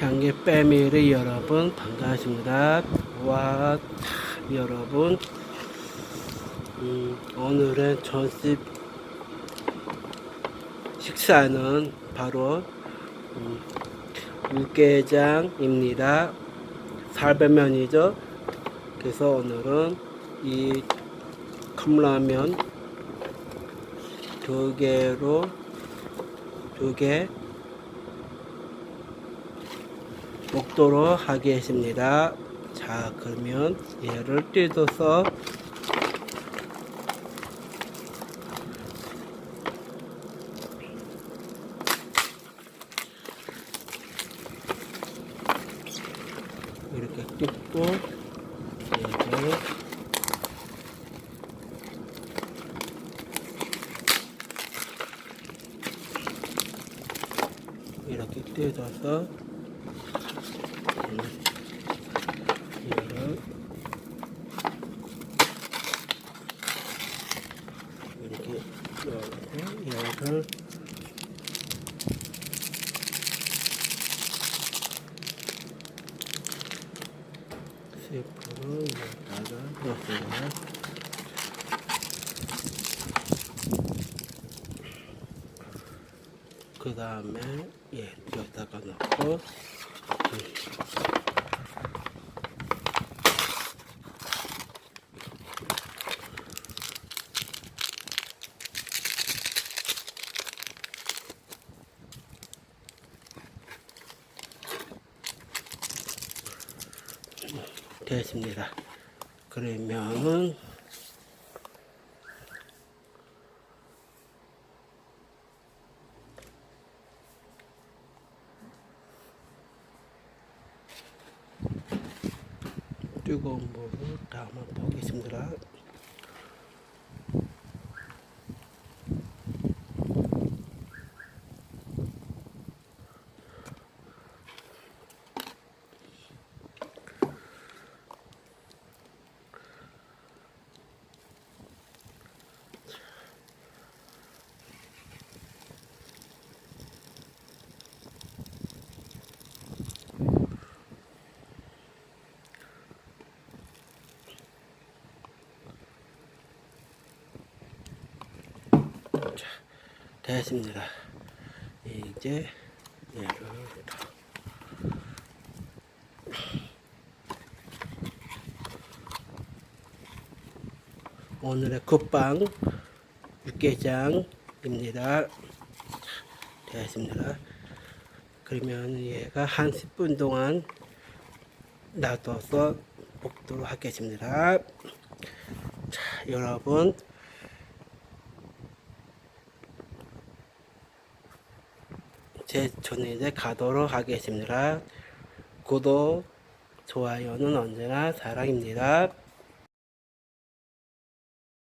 향기 패밀리 여러분 반갑습니다. 와 여러분 음, 오늘은 전집 식사는 바로 음, 육개장입니다. 살배면이죠. 그래서 오늘은 이 컵라면 두 개로 두개 먹도록 하겠습니다. 자, 그러면 얘를 뜯어서 이렇게 뜯고 얘를 이렇게 뜯어서 음, 얘를 얘를 스프로 여기다가 넣습니다. 그 다음에 예 여기다가 넣고 됐습니다. 그러면은 뜨거운 물을 담아 보겠습니다. 됐습니다. 이제 얘를 다 오늘의 국방 육개장입니다. 됐습니다. 그러면 얘가 한 10분 동안 놔둬서 볶도록 하겠습니다. 자, 여러분 제 저는 이제 가도록 하겠습니다. 구독, 좋아요는 언제나 사랑입니다.